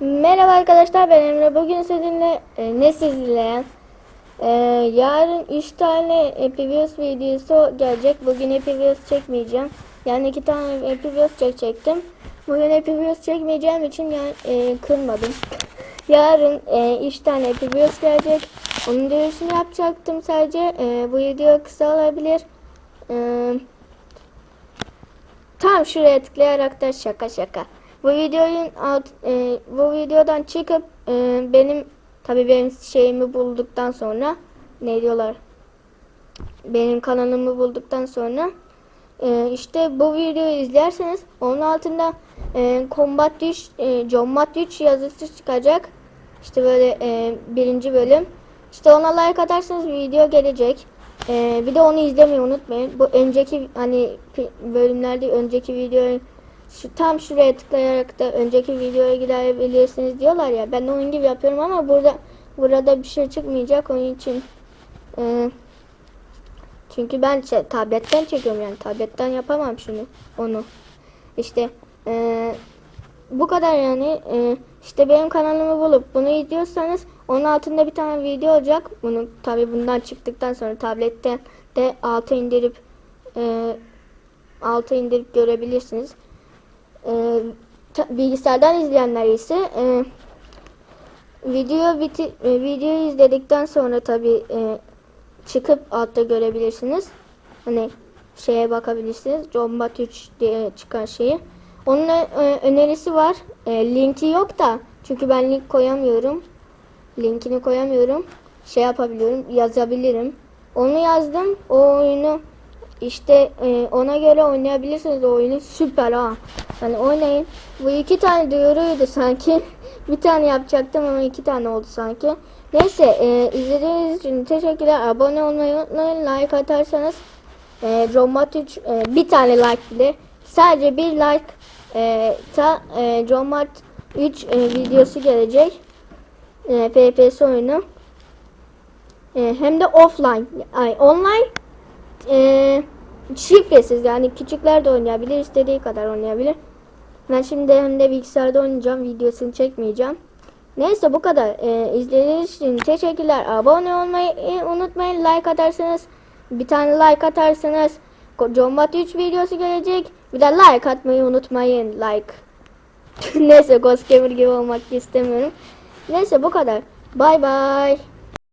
Merhaba arkadaşlar ben Emre. Bugün sizinle e, ne sizinle e, yarın 3 tane Epivius videosu gelecek. Bugün Epivius çekmeyeceğim. Yani 2 tane Epivius çekecektim. Bugün Epivius çekmeyeceğim için yani, e, kırmadım. Yarın 3 tane Epivius gelecek. Onun duyurusunu yapacaktım sadece. E, bu video kısa olabilir. E, Tam şuraya tıklayarak da şaka şaka. Bu videonun alt, e, bu videodan çıkıp e, benim tabi benim şeyimi bulduktan sonra ne diyorlar? Benim kanalımı bulduktan sonra e, işte bu videoyu izlerseniz onun altında e, Combat 3 e, Combat 3 yazısı çıkacak. İşte böyle e, birinci bölüm. İşte ona like atarsanız video gelecek. Ee, bir de onu izlemeyi unutmayın. Bu önceki hani bölümlerde önceki videoyu şu tam şuraya tıklayarak da önceki videoya gidebilirsiniz diyorlar ya. Ben de onun gibi yapıyorum ama burada burada bir şey çıkmayacak onun için. Ee, çünkü ben şey, tabletten çekiyorum yani tabletten yapamam şunu onu. İşte ee, bu kadar yani. Ee, işte benim kanalımı bulup bunu izliyorsanız onun altında bir tane video olacak. Bunu tabi bundan çıktıktan sonra tabletten de alta indirip e, alta indirip görebilirsiniz. E, bilgisayardan izleyenler ise e, video biti, e, videoyu izledikten sonra tabi e, çıkıp altta görebilirsiniz. Hani şeye bakabilirsiniz. Combat 3 diye çıkan şeyi. Onun e, önerisi var. E, linki yok da çünkü ben link koyamıyorum. Linkini koyamıyorum. Şey yapabiliyorum, yazabilirim. Onu yazdım. O oyunu işte e, ona göre oynayabilirsiniz o oyunu. Süper ha. Yani oynayın. Bu iki tane duyuruydu sanki. bir tane yapacaktım ama iki tane oldu sanki. Neyse e, izlediğiniz için teşekkürler. Abone olmayı unutmayın. Like atarsanız e, Romat 3 e, bir tane like bile. Sadece bir like e, ta e, Romat 3 e, videosu gelecek. E, FPS oyunu. E, hem de offline. Ay online e, şifresiz yani küçükler de oynayabilir istediği kadar oynayabilir. Ben şimdi hem de bilgisayarda oynayacağım videosunu çekmeyeceğim. Neyse bu kadar. E, izlediğiniz için teşekkürler. Abone olmayı unutmayın. Like atarsanız bir tane like atarsanız Combat 3 videosu gelecek. Bir de like atmayı unutmayın. Like. Neyse Ghost Gamer gibi olmak istemiyorum. Neyse bu kadar. Bay bay.